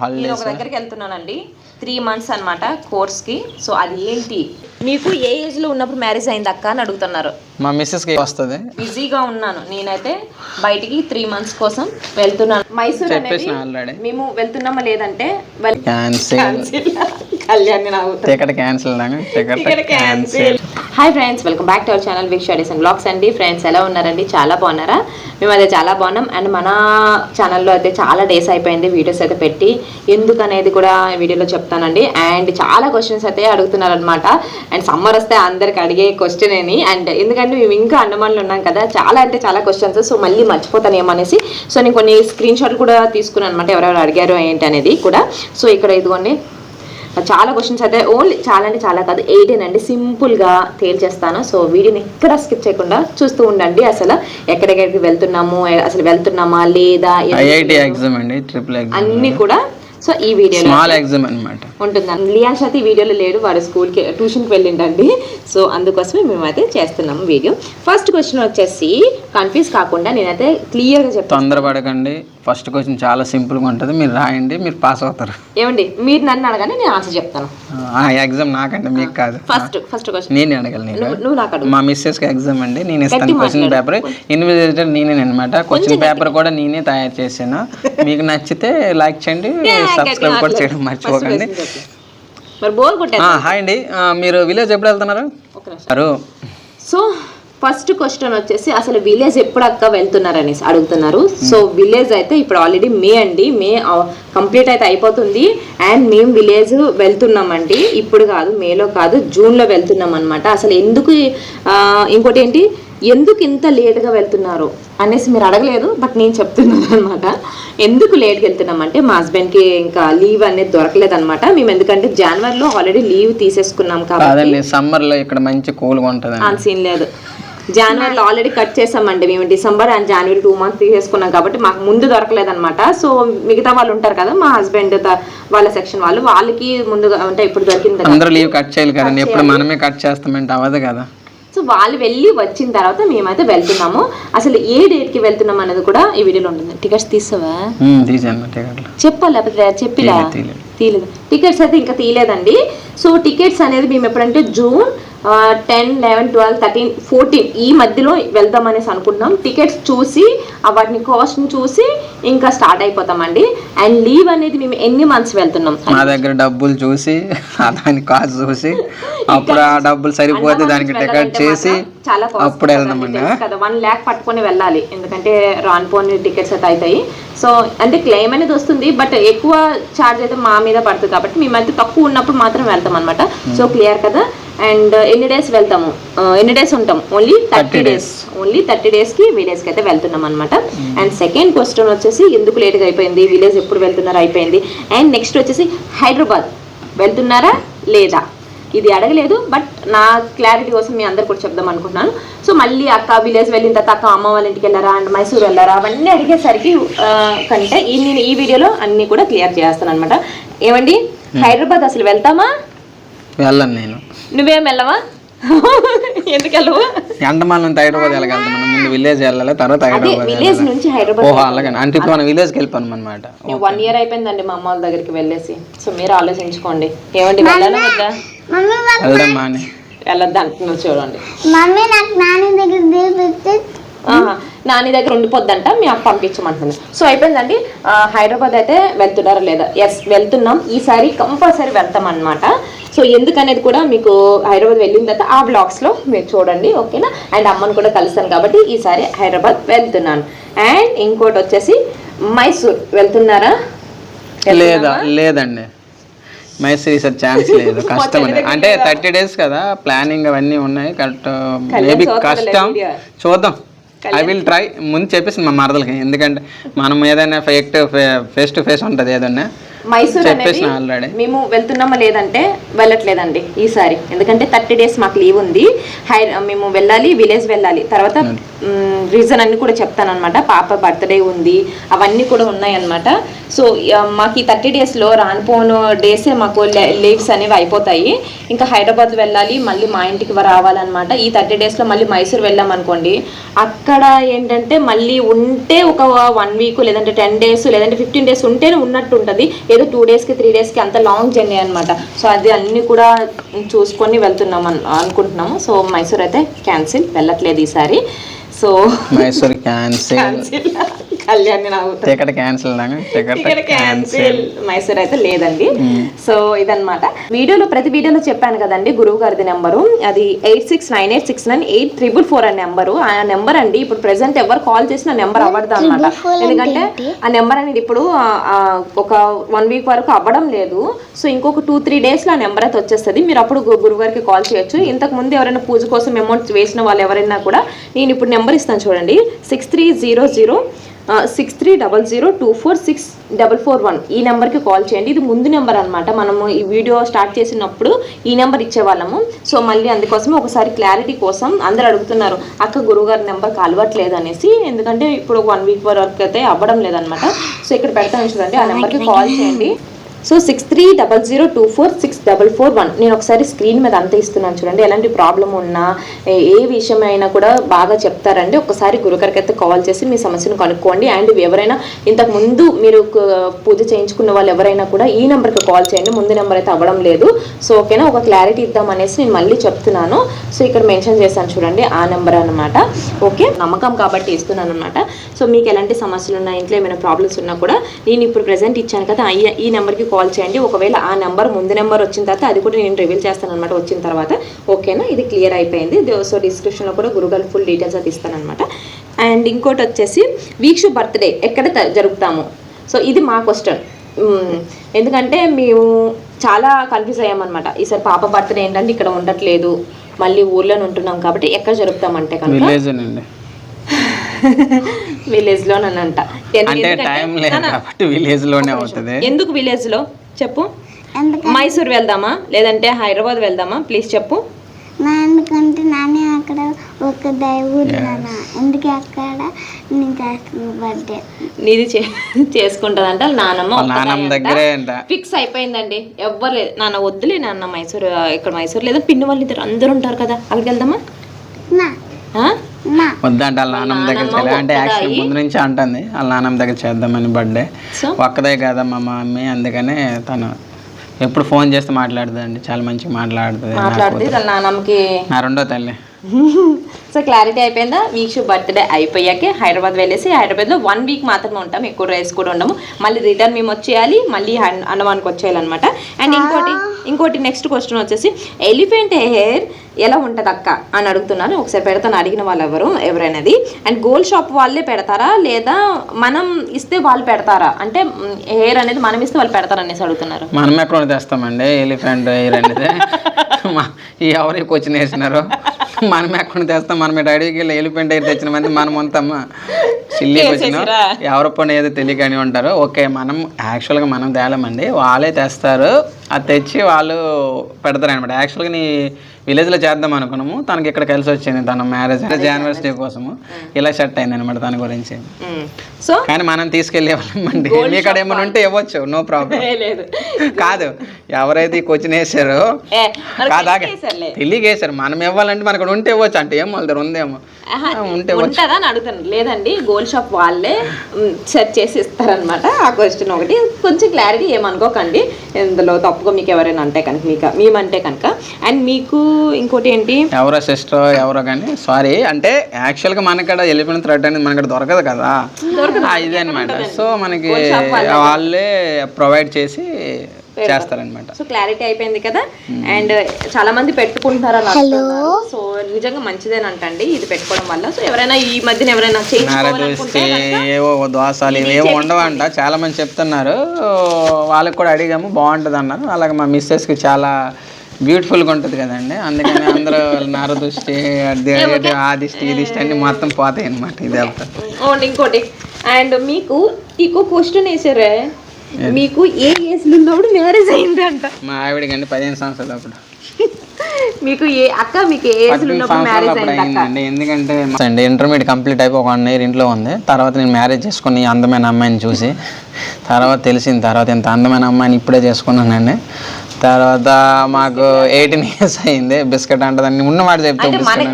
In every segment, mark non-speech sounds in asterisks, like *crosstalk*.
నేను ఒక దగ్గరికి వెళ్తున్నానండి. త్రీ మంత్స్ అనమాట కోర్స్కి. సో అది ఏంటి మీకు ఏ ఏజ్లో ఉన్నప్పుడు మ్యారేజ్ అయింది అక్క అని అడుగుతున్నారు? మా మిస్సెస్కి వస్తుంది. బిజీగా ఉన్నాను. నేనైతే బయటికి త్రీ మంత్స్ కోసం వెళ్తున్నాను. మైసూర్ అనేది మేము వెళ్తున్నామా లేదంటే క్యాన్సిల్. కళ్యాణ్ నవ్వుతా టికెట్ క్యాన్సిల్ టికెట్ ఇక్కడ cancel. Cancel. Hi friends welcome back to our channel Vik studies and blogs అండి. ఫ్రెండ్స్ ఎలా ఉన్నారండి? చాలా బాగున్నారా? మేము అయితే చాలా బాగున్నాం. అండ్ మన ఛానల్లో అయితే చాలా డేస్ అయిపోయింది వీడియోస్ అయితే పెట్టి. ఎందుకు అనేది కూడా వీడియోలో చెప్తానండి. అండ్ చాలా క్వశ్చన్స్ అయితే అడుగుతున్నారు అనమాట అండ్ సమ్మర్ వస్తే అందరికి అడిగే క్వశ్చన్ అని అండ్ ఎందుకంటే మేము ఇంకా అండమాన్లో ఉన్నాం కదా చాలా అంటే చాలా క్వశ్చన్స్ సో మళ్ళీ మర్చిపోతాను ఏమనేసి సో నేను కొన్ని స్క్రీన్ షాట్లు కూడా తీసుకున్నాను అనమాట ఎవరెవరు అడిగారు ఏంటి అనేది కూడా. సో ఇక్కడ ఇదిగోండి. చాలా క్వశ్చన్స్ అయితే ఓన్లీ చాలా అంటే చాలా కాదు ఎయిటీన్ అండి సింపుల్గా తేల్చేస్తాను. సో వీడియోని ఎక్కడ స్కిప్ చేయకుండా చూస్తూ ఉండండి. అసలు ఎక్కడెక్కడికి వెళ్తున్నాము అసలు వెళ్తున్నామా లేదా ఎగ్జామ్ అండి ట్రిపుల్ ఎగ్జామ్ అన్ని కూడా సో ఈ వీడియోలో స్మాల్ ఎగ్జామ్ అనమాట ఉంటుందండి అయితే ఈ వీడియోలో లేడు వాడు స్కూల్కి ట్యూషన్కి వెళ్ళిండండి. సో అందుకోసమే మేమైతే చేస్తున్నాము వీడియో. ఫస్ట్ క్వశ్చన్ వచ్చేసి కన్ఫ్యూజ్ కాకుండా నేనైతే క్లియర్గా చెప్తాను తొందరపడకండి. ఫస్ట్ క్వశ్చన్ చాలా సింపుల్గా ఉంటుంది. మీరు రాయండి మీరు పాస్ అవుతారు. ఏమండి మీరు నన్ను అడగానే నేను ఆన్సర్ చెప్తాను. ఆ ఎగ్జామ్ నాకంటే మీకు కాదు. ఫస్ట్ ఫస్ట్ క్వశ్చన్ నేనే అడగాలి నేను నువ్వు నాకు మా మిస్సెస్కి ఎగ్జామ్ అండి. నేను ఇస్తాను క్వశ్చన్ పేపర్ ఇన్విజిలేటర్ నేనే అనమాట క్వశ్చన్ పేపర్ కూడా నేనే తయారు చేశాను. మీకు నచ్చితే లైక్ చేయండి *laughs* సబ్స్క్రైబ్ కూడా చేయడం మర్చిపోకండి. మరి బోర్ కొట్టే హాయ్ అండి. మీరు విలేజ్ ఎప్పుడు వెళ్తున్నారు? సో ఫస్ట్ క్వశ్చన్ వచ్చేసి అసలు విలేజ్ ఎప్పుడు అక్క వెళ్తున్నారని అడుగుతున్నారు. సో విలేజ్ అయితే ఇప్పుడు ఆల్రెడీ మే అండి. మే కంప్లీట్ అయితే అయిపోతుంది. అండ్ మేము విలేజ్ వెళ్తున్నామండి. ఇప్పుడు కాదు మేలో కాదు జూన్లో వెళ్తున్నాం అనమాట అసలు ఎందుకు ఇంకోటి ఏంటి? ఎందుకు ఇంత లేట్గా వెళ్తున్నారు అనేసి మీరు అడగలేదు బట్ నేను చెప్తున్నాను అనమాట ఎందుకు లేట్గా వెళ్తున్నామంటే మా హస్బెండ్కి ఇంకా లీవ్ అనేది దొరకలేదు అనమాట మేము ఎందుకంటే జనవరిలో ఆల్రెడీ లీవ్ తీసేసుకున్నాం కాబట్టి. సమ్మర్లో ఇక్కడ మంచి కూల్గా ఉంటుందండి. అంత సీన్ లేదు. జనవరిలో ఆల్రెడీ కట్ చేసామండి మేము. December and January two months తీసేసుకున్నాం కాబట్టి మాకు ముందు దొరకలేదన్నమాట. సో మిగతా వాళ్ళు ఉంటారు కదా మా హస్బెండ్ వాళ్ళ సెక్షన్ వాళ్ళు వాళ్ళకి ముందుగా అంటే ఇప్పుడు దొరికింది కదా. అందరూ లీవ్ కట్ చేయాలి కదండి ఎప్పుడు మనమే కట్ చేస్తామంటే అవ్వదు కదా. సో వాళ్ళు వెళ్ళి వచ్చిన తర్వాత మేమైతే వెళ్తున్నాము. అసలు ఏ డేట్కి వెళ్తున్నాం అనేది కూడా ఈ వీడియోలో ఉంటుంది. టికెట్స్ తీసావా? చెప్పాలి లేకపోతే చెప్పిలా. తీయలేదు టికెట్స్ అయితే ఇంకా తీయలేదండి. సో టికెట్స్ అనేది మేము ఎప్పుడంటే June ten eleven twelve thirteen fourteen ఈ మధ్యలో వెళ్దాం అనేసి అనుకుంటున్నాం. టికెట్స్ చూసి వాటిని కాస్ట్ని చూసి ఇంకా స్టార్ట్ అయిపోతామండి. అండ్ లీవ్ అనేది మేము ఎన్ని మంత్స్ వెళ్తున్నాం? మా దగ్గర డబ్బులు చూసి *laughs* దాని కాస్ట్ చూసి *laughs* అప్పుడు ఆ డబ్బులు సరిపోతే దానికి టికెట్ చేసి అప్పుడు వెళ్దామండి కదా వన్ ల్యాక్ పట్టుకొని వెళ్ళాలి. ఎందుకంటే రాన్ పోని టికెట్స్ అయితే అవుతాయి. సో అంటే క్లెయిమ్ అనేది వస్తుంది బట్ ఎక్కువ ఛార్జ్ అయితే మా మీద పడుతుంది కాబట్టి మేమైతే తక్కువ ఉన్నప్పుడు మాత్రం వెళ్తాం అనమాట సో క్లియర్ కదా? అండ్ ఎన్ని డేస్ వెళ్తాము? ఆ, ఎన్ని డేస్ ఉంటాం? Only thirty days only thirty డేస్కి విలేజ్కి అయితే వెళ్తున్నాం అనమాట అండ్ సెకండ్ క్వశ్చన్ వచ్చేసి ఎందుకు లేట్గా అయిపోయింది? విలేజ్ ఎప్పుడు వెళ్తున్నారు? అయిపోయింది. అండ్ నెక్స్ట్ వచ్చేసి హైదరాబాద్ వెళ్తున్నారా? లేదా? ఇది అడగలేదు బట్ నా క్లారిటీ కోసం మీ అందరు కూడా చెప్దాం అనుకుంటున్నాను. సో మళ్ళీ అక్క విలేజ్ వెళ్ళిన తర్వాత అక్క అమ్మ వాళ్ళ ఇంటికి వెళ్ళారా అండ్ మైసూర్ వెళ్ళారా అవన్నీ అడిగేసరికి కంటే ఈ నేను ఈ వీడియోలో అన్నీ కూడా క్లియర్ చేస్తాను అనమాట ఏమండి హైదరాబాద్ అసలు వెళ్తామా? వెళ్ళను నేను. నువ్వేం వెళ్ళవా? *laughs* ఎందుకు వెళ్ళవు? ఎండమాల నుంచి హైదరాబాద్ మనం ముందు విలేజ్ వెళ్ళాలి తర్వాత హైదరాబాద్ విలేజ్ నుంచి హైదరాబాద్ ఓహో అలాగే అంటే ఇప్పుడు మనం విలేజ్కి వెళ్ళిపోయాం అనమాట వన్ ఇయర్ అయిపోయిందండి మా అమ్మ వాళ్ళ దగ్గరికి వెళ్ళేసి. సో మీరు ఆలోచించుకోండి. ఏమండి వెళ్ళాలా వద్దా? అని వెళ్ళొద్దు అంటున్నారు చూడండి. మమ్మీ నాకు నాని దగ్గర. నాని దగ్గర ఉండిపోద్దంట మీ అక్క పంపించమంటుంది. సో అయిపోయిందండి. హైదరాబాద్ అయితే వెళ్తున్నారా లేదా? ఎస్ వెళ్తున్నాం. ఈసారి కంపల్సరీ వెళ్తాం అనమాట సో ఎందుకనేది కూడా మీకు హైదరాబాద్ వెళ్ళిన తర్వాత ఆ బ్లాగ్స్లో మీరు చూడండి ఓకేనా? అండ్ అమ్మను కూడా కలుస్తాను కాబట్టి ఈసారి హైదరాబాద్ వెళ్తున్నాను. అండ్ ఇంకోటి వచ్చేసి మైసూర్. వెళ్తున్నారా? లేదా లేదండి. మైసూర్ ఈసారి ఛాన్స్ లేదు. కష్టం అంటే థర్టీ డేస్ కదా ప్లానింగ్ అవన్నీ ఉన్నాయి. కరెక్ట్ మేబీ కష్టం. చూద్దాం. ఐ విల్ ట్రై ముందు చెప్పేసి మా మరదలకి. ఎందుకంటే మనం ఏదైనా ఫేక్ ఫేస్ టు ఫేస్ ఉంటుంది ఏదన్నా. మైసూర్ అనేది మేము వెళ్తున్నామా లేదంటే వెళ్ళట్లేదండి ఈసారి. ఎందుకంటే థర్టీ డేస్ మాకు లీవ్ ఉంది. హై మేము వెళ్ళాలి విలేజ్ వెళ్ళాలి. తర్వాత రీజన్ అన్ని కూడా చెప్తానమాట పాప బర్త్డే ఉంది అవన్నీ కూడా ఉన్నాయన్నమాట. సో మాకు ఈ థర్టీ డేస్లో రానిపోను డేసే మాకు లీవ్స్ అనేవి అయిపోతాయి. ఇంకా హైదరాబాద్ వెళ్ళాలి మళ్ళీ మా ఇంటికి రావాలన్నమాట. ఈ థర్టీ డేస్లో మళ్ళీ మైసూర్ వెళ్ళాం అనుకోండి అక్కడ ఏంటంటే మళ్ళీ ఉంటే ఒక వన్ వీక్ లేదంటే టెన్ డేస్ లేదంటే ఫిఫ్టీన్ డేస్ ఉంటేనే ఉన్నట్టు ఉంటుంది ఏదో టూ డేస్కి త్రీ డేస్కి అంత లాంగ్ జర్నీ అనమాట సో అది అన్ని కూడా చూసుకొని వెళ్తున్నాం అన్- అనుకుంటున్నాము. సో మైసూర్ అయితే క్యాన్సిల్ వెళ్ళట్లేదు ఈసారి. So Mysore cancel cancel Kalyan ticket cancel ticket cancel Mysore అయితే లేదండి. సో ఇదన్నమాట. వీడియోలో ప్రతి వీడియోలో చెప్పాను కదండి గురువు గారిది నెంబరు. అది eight six nine eight six nine eight triple four అనే నెంబరు. ఆ నెంబర్ అండి ఇప్పుడు ప్రెసెంట్ ఎవరు కాల్ చేసిన నెంబర్ అవ్వదు అనమాట ఎందుకంటే ఆ నెంబర్ అనేది ఇప్పుడు ఒక వన్ వీక్ వరకు అవ్వడం లేదు. సో ఇంకొక టూ త్రీ డేస్లో ఆ నెంబర్ అయితే వచ్చేస్తుంది. మీరు అప్పుడు గురువు గారికి కాల్ చేయొచ్చు. ఇంతకు ముందు ఎవరైనా పూజ కోసం అమౌంట్ వేసిన వాళ్ళు ఎవరైనా కూడా నేను ఇప్పుడు నెంబర్ ఇస్తాను చూడండి. Six three zero zero six three double zero two four six double four one ఈ నెంబర్కి కాల్ చేయండి. ఇది ముందు నెంబర్ అనమాట మనము ఈ వీడియో స్టార్ట్ చేసినప్పుడు ఈ నెంబర్ ఇచ్చేవాళ్ళము. సో మళ్ళీ అందుకోసమే ఒకసారి క్లారిటీ కోసం అందరు అడుగుతున్నారు అక్క గురువుగారి నెంబర్ కలవట్లేదు అనేసి ఎందుకంటే ఇప్పుడు వన్ వీక్ వరకు అయితే అవ్వడం లేదనమాట సో ఇక్కడ పెడతాను చూడండి ఆ నెంబర్కి కాల్ చేయండి. So six three double zero two four six double four one. నేను ఒకసారి స్క్రీన్ మీద అంత ఇస్తున్నాను చూడండి ఎలాంటి ప్రాబ్లం ఉన్నా ఏ- విషయమైనా విషయం అయినా కూడా బాగా చెప్తారండి. ఒకసారి గురుగారికి అయితే కాల్ చేసి మీ సమస్యను కనుక్కోండి. అండ్ ఎవరైనా ఇంతకు ముందు మీరు పూజ చేయించుకున్న వాళ్ళు ఎవరైనా కూడా ఈ నెంబర్కి కాల్ చేయండి. ముందు నెంబర్ అయితే అవ్వడం లేదు. సో ఓకేనా? ఒక క్లారిటీ ఇద్దాం అనేసి నేను మళ్ళీ చెప్తున్నాను. సో ఇక్కడ మెన్షన్ చేశాను చూడండి ఆ నెంబర్ అనమాట ఓకే? నమ్మకం కాబట్టి ఇస్తున్నాను అనమాట సో మీకు ఎలాంటి సమస్యలు ఉన్నా ఇంట్లో ఏమైనా ప్రాబ్లమ్స్ ఉన్నా కూడా నేను ఇప్పుడు ప్రజెంట్ ఇచ్చాను కదా ఈ- ఈ నెంబర్కి కాల్ చేయండి. ఒకవేళ ఆ నెంబర్ ముందు నెంబర్ వచ్చిన తర్వాత అది కూడా నేను రివీల్ చేస్తాను అనమాట వచ్చిన తర్వాత. ఓకేనా ఇది క్లియర్ అయిపోయింది. సో డిస్క్రిప్షన్లో కూడా గురుగారు ఫుల్ డీటెయిల్స్ అది ఇస్తాను అనమాట అండ్ ఇంకోటి వచ్చేసి వీక్షు బర్త్డే ఎక్కడ జరుపుతాము? సో ఇది మా క్వశ్చన్ ఎందుకంటే మేము చాలా కన్ఫ్యూజ్ అయ్యామన్నమాట. ఈసారి పాప బర్త్డే ఏంటంటే ఇక్కడ ఉండట్లేదు. మళ్ళీ ఊర్లోనే ఉంటున్నాం కాబట్టి ఎక్కడ జరుపుతామంటే కనుక విలేజ్ లోనంట అంటే టైం లేదు కాబట్టి విలేజ్లోనే అవుతుంది. ఎందుకు విలేజ్లో? చెప్పు. ఎందుకు మైసూర్ వెళ్దామా? లేదంటే హైదరాబాద్ వెళ్దామా? ప్లీజ్ చెప్పు. నా ఎందుకంటే నానే అక్కడ ఒక దైవుడు నాన్న. ఎందుకు అక్కడ? నేను చేస్తున్న బర్త్డే నీది చేసుకుంటదంట. నానమ్మ వాళ్ళ నాన్నమ్మ దగ్గరే అంట. ఫిక్స్ అయిపోయిందండి. ఎవ్వరు లేదు. నాన్న వద్దులే నాన్న మైసూర్ ఇక్కడ మైసూర్ లేదా. పిన్ని వాళ్ళు ఇద్దరు అందరూ ఉంటారు కదా. అక్కడికి వెళ్దామా? వద్దంటే వాళ్ళ నాన్నమ్మ దగ్గర చేయాలి అంటే యాక్చువల్. ముందు నుంచి అంటుంది వాళ్ళ నాన్నమ్మ దగ్గర చేద్దామని బర్త్డే. ఒక్కదే కదమ్మా మా మమ్మీ అందుకనే తను ఎప్పుడు ఫోన్ చేస్తే మాట్లాడుతుందండి చాలా మంచిగా మాట్లాడుతుంది నాన్నమ్మకి. నా రెండో తల్లి. *laughs* సో క్లారిటీ అయిపోయిందా? వీక్షు బర్త్డే అయిపోయాకే హైదరాబాద్ వెళ్ళేసి హైదరాబాద్లో వన్ వీక్ మాత్రమే ఉంటాం ఎక్కువ రేస్ కూడా ఉండము. మళ్ళీ రిటర్న్ మేము వచ్చేయాలి మళ్ళీ హన్- అండమాన్కి వచ్చేయాలన్నమాట. అండ్ ఇంకోటి ఇంకోటి నెక్స్ట్ క్వశ్చన్ వచ్చేసి ఎలిఫెంట్ హెయిర్ ఎలా ఉంటుంది అక్క? అని అడుగుతున్నారు ఒకసారి పెడతాను అడిగిన వాళ్ళు ఎవరు ఎవరైనాది. అండ్ గోల్డ్ షాప్ వాళ్ళే పెడతారా? లేదా మనం ఇస్తే వాళ్ళు పెడతారా? అంటే హెయిర్ అనేది మనం ఇస్తే వాళ్ళు పెడతారా అనేసి అడుగుతున్నారు. మనం ఎక్కడ తెస్తామండి? ఎలిఫెంట్ ఎయిర్ అనేది. మా- ఈ ఎవరు ఎక్కువ వచ్చిన వేసినారు? మనం ఎక్కడ తెస్తాం? మనం డాడీకి వెళ్ళి ఎలిఫెంట్ ఎయిర్ తెచ్చిన మంది మనం అంతమ్మా సిల్లీకి వచ్చిన? ఎవరు పని ఏదో తెలియకని ఉంటారు. ఓకే మనం యాక్చువల్గా మనం తేలమండి. వాళ్ళే తెస్తారు. అది తెచ్చి వాళ్ళు పెడతారు అనమాట యాక్చువల్గా నీ విలేజ్లో చేద్దాం అనుకున్నాము. తనకి ఇక్కడ కలిసి వచ్చింది. తన మ్యారేజ్ యానివర్సరీ కోసము. ఇలా సెట్ అయింది అనమాట తన గురించి. సో కానీ మనం తీసుకెళ్ళే వాళ్ళమండి మీ ఇక్కడ ఏమైనా ఉంటే ఇవ్వచ్చు. నో ప్రాబ్లం *laughs* కాదు. ఎవరైతే ఈ క్వశ్చన్ వేసారో కాదా. తెలియకేసారు మనం ఇవ్వాలంటే మనకు ఉంటే ఇవ్వచ్చు. అంటే ఏం వాళ్ళ దగ్గర ఉందేమో. ఉంటుందా అని అడుగుతాను. లేదండి గోల్డ్ షాప్ వాళ్ళే సెర్చ్ చేసి ఇస్తారనమాట ఆ క్వశ్చన్ ఒకటి. కొంచెం క్లారిటీ ఏమనుకోకండి. ఇందులో తప్పుగా మీకు ఎవరైనా అంటే కనుక మీకు మేమంటే కనుక. అండ్ మీకు ఇంకోటి ఏంటి? ఎవరో సిస్టర్ ఎవరో కానీ సారీ అంటే యాక్చువల్గా మనకడ వెళ్ళిపోయిన థ్రెడ్ అనేది మనకడ దొరకదు కదా. ఇదే అనమాట సో మనకి వాళ్ళే. ప్రొవైడ్ చేసి చేస్తారనమాట సో క్లారిటీ అయిపోయింది కదా. అండ్ చాలా మంది అంటున్నారు. సో నిజంగా మంచిదేనంటండి. ఇది పెట్టుకోవడం వల్ల. సో ఎవరైనా ఈ మధ్యన ఎవరైనా చేయించుకోవాలనుకుంటే ఏవో దోసాలు ఇవేవో ఉండవంట. చాలా మంది చెప్తున్నారు. వాళ్ళకి కూడా అడిగాము బాగుంటుంది అన్నారు అలాగే మా మిస్సెస్కి చాలా బ్యూటిఫుల్గా ఉంటుంది కదండి. అందుకని అందరూ నార దృష్టి అది అది, ఆ దిష్టి ఈ దిష్టి అన్ని మొత్తం పోతాయి అనమాట ఇది అంతా ఇంకోటి. అండ్ మీకు ఇంకో క్వశ్చన్ వేసారే? మీకు ఏ ఏజ్లో ఉన్నప్పుడు మ్యారేజ్ అయిందంట. మా ఆవిడకి అండి పదిహేను సంవత్సరాలు అప్పుడు. మీకు ఏ అక్క మీకు ఏ ఏజ్లో పద్దెనిమిది ఉన్నప్పుడు మ్యారేజ్ అయిందండి. ఎందుకంటే అండి ఇంటర్మీడియట్ కంప్లీట్ అయిపోయి ఒక వన్ ఇయర్ ఇంట్లో ఉంది. తర్వాత నేను మ్యారేజ్ చేసుకుని అందమైన అమ్మాయిని చూసి తర్వాత తెలిసింది తర్వాత ఇంత అందమైన అమ్మాయిని ఇప్పుడే చేసుకున్నానండి. తర్వాత మాకు ఎయిటీన్ ఇయర్స్ అయింది. బిస్కెట్ అంటే దాన్ని ఉన్న మాట చెప్తే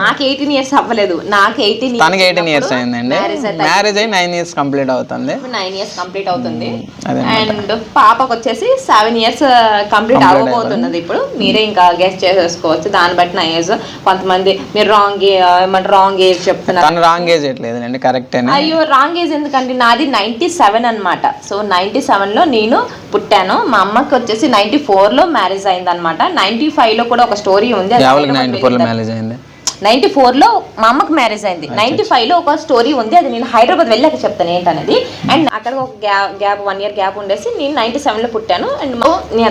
మాకు ఎయిటీన్ ఇయర్స్ అవ్వలేదు. నాకు ఎయిటీన్ తనకి ఎయిటీన్ ఇయర్స్ అయిందండి. మ్యారేజ్ అయ్యి నైన్ ఇయర్స్ కంప్లీట్ అవుతుంది. నైన్ ఇయర్స్ కంప్లీట్ అవుతుంది. అండ్ పాపకు వచ్చేసి సెవెన్ ఇయర్స్ కంప్లీట్ అవ్వబోతున్నది ఇప్పుడు. మీరే ఇంకా గెస్ట్ చేసేసుకోవచ్చు దాన్ని బట్టి నా ఏజ్ కొంతమంది మీరు రాంగ్ ఏమంటారు రాంగ్ ఏజ్ చెప్తున్నారు. తను రాంగ్ ఏజ్ ఎట్లేదండి కరెక్టేనే అయ్యో రాంగ్ ఏజ్ ఎందుకంటే నాది నైన్టీ సెవెన్ అనమాట సో నైన్టీ సెవెన్లో నేను పుట్టాను. మా అమ్మకి వచ్చేసి నైన్టీ ఫోర్లో మ్యారేజ్ అయింది అనమాట నైన్టీ ఫైవ్లో కూడా ఒక స్టోరీ ఉంది. నైన్టీ ఫోర్లో మ్యారేజ్ అయింది. నైన్టీ ఫోర్లో మా అమ్మకి మ్యారేజ్ అయింది. నైన్టీ ఫైవ్లో ఒక స్టోరీ ఉంది. అది నేను హైదరాబాద్ వెళ్ళాక చెప్తాను ఏంటనేది. అండ్ అక్కడ ఒక gap gap one year gap ఉండేసి నేను నైన్టీ సెవెన్లో పుట్టాను. అండ్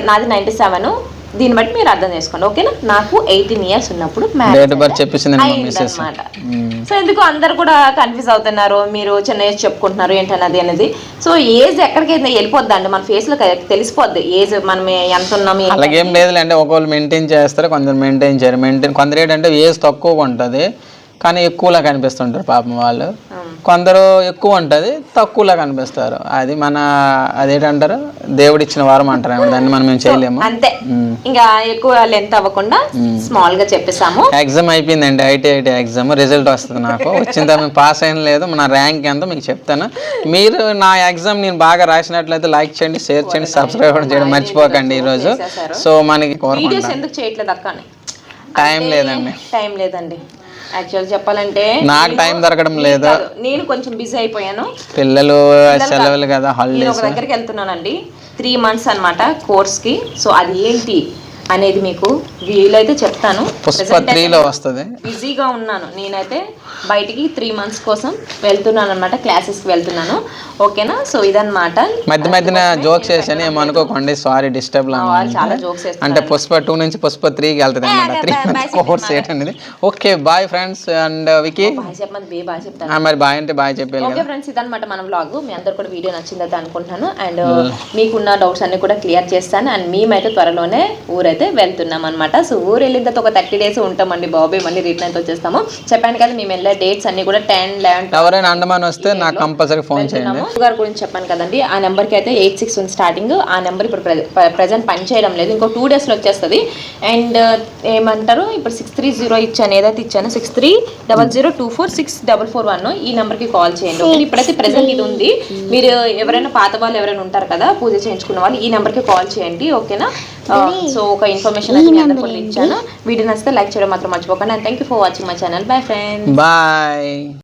నాది నైన్టీ సెవెన్ దీన్ని బట్టి మీరు అర్థం చేసుకోండి ఓకేనా? నాకు ఎయిటీన్ ఇయర్స్ ఉన్నప్పుడు అనమాట సో ఎందుకు అందరు కూడా కన్ఫ్యూజ్ అవుతున్నారు? మీరు చిన్న ఏజ్ చెప్పుకుంటున్నారు ఏంటన్నది అనేది. సో ఏజ్ ఎక్కడికైతే వెళ్ళిపోద్దండి. మన ఫేస్లో తెలిసిపోద్ది. ఏజ్ మనం ఎంత ఉన్నాం అలాగేం లేదులేండి. ఒకళ్ళు మెయింటైన్ చేస్తారు కొందరు మెయింటైన్ చేయరు. మెయింటైన్ కొందరు ఏంటంటే ఏజ్ తక్కువగా ఉంటుంది కానీ ఎక్కువలా కనిపిస్తుంటారు పాపం వాళ్ళు. కొందరు ఎక్కువ ఉంటుంది తక్కువలా కనిపిస్తారు. అది మన అదేంటంటారు? దేవుడిచ్చిన వారం అంటారు దాన్ని మనం ఏం చేయలేము. అంతే. ఇంకా ఎక్కువ లెంత్ అవ్వకుండా స్మాల్గా చెప్పేసాము ఎగ్జామ్ అయిపోయిందండి ఐటీ ఐటీ ఎగ్జామ్ రిజల్ట్ వస్తుంది నాకు. వచ్చిన తర్వాత పాస్ అయిన లేదు నా ర్యాంక్ ఎంతో మీకు చెప్తాను. మీరు నా ఎగ్జామ్ నేను బాగా రాసినట్లయితే లైక్ చేయండి షేర్ చేయండి సబ్స్క్రైబ్ కూడా చేయడం మర్చిపోకండి ఈరోజు. సో మనకి ఎందుకు చేయట్లేదు అక్క అని? టైం లేదండి. టైం లేదండి. యాక్చువల్ చెప్పాలంటే నాకు టైం దొరకడం లేదు. నేను కొంచెం బిజీ అయిపోయాను. పిల్లలు సెలవులు కదా. నేను హాలిడేస్ ఒక దగ్గరికి వెళ్తున్నానండి. త్రీ మంత్స్ అనమాట కోర్స్కి సో అది ఏంటి? అనేది మీకు వీలైతే చెప్తాను. త్రీలో వస్తుంది. బిజీగా ఉన్నాను. నేనైతే బయటికి త్రీ మంత్స్ కోసం వెళ్తున్నాను అనమాట క్లాసెస్కి వెళ్తున్నాను. ఓకేనా? సో ఇదన్నమాట. మధ్య మధ్యన జోక్స్ చేసాను ఏమో అనుకోకండి. సారీ డిస్టర్బ్ చాలా జోక్స్ అంటే పుష్ప టూ నుంచి పుష్ప త్రీకి వెళ్తుంది అనమాట త్రీ మంత్స్ కోర్స్ ఏంటనేది okay bye friends and Vicky చెప్తాను. మరి బాయ్ అంటే బాయ్ చెప్పాలి ఓకే ఫ్రెండ్స్ ఇదన్నమాట మన వ్లాగ్ మీ అందరు కూడా వీడియో నచ్చిందైతే అనుకుంటున్నాను. అండ్ మీకున్న డౌట్స్ అన్ని కూడా క్లియర్ చేస్తాను. అండ్ మేమైతే త్వరలోనే ఊరైతే వెళ్తున్నాం అనమాట సో ఊరు వెళ్ళిన తర్వాత ఒక థర్టీ డేస్ ఉంటామండి బాబాయ్ మళ్ళీ రిటర్న్ అయితే వచ్చేస్తాము. చెప్పాను కదా మేము వెళ్ళే డేట్స్ అన్ని కూడా టెన్ లెవెన్ ఎవరైనా అండమాన్ వస్తే నాకు కంపల్సరీ ఫోన్ చేయండి. గారి గురించి చెప్పాను కదండి ఆ నెంబర్కి అయితే ఎయిట్ సిక్స్ ఉంది స్టార్టింగ్ ఆ నెంబర్ ఇప్పుడు ప్రజెంట్ పని చేయడం లేదు. ఇంకో టూ డేస్లో వచ్చేస్తుంది. అండ్ ఏమంటారు ఇప్పుడు సిక్స్ త్రీ జీరో ఇచ్చాను ఏదైతే ఇచ్చాను six three double zero two four six double four one ఈ నెంబర్కి కాల్ చేయండి. ఓకే ఇప్పుడైతే ప్రెసెంట్ ఇది ఉంది. మీరు ఎవరైనా పాత వాళ్ళు ఎవరైనా ఉంటారు కదా పూజ చేయించుకున్న వాళ్ళు ఈ నెంబర్కి కాల్ చేయండి ఓకేనా సో ఒక ఇన్ఫర్మేషన్ అయితే మీ అందరికీ ఇచ్చాను. వీడియో నచ్చితే లైక్ చేయడం మాత్రం మర్చిపోకండి. And thank you for watching my channel bye friends bye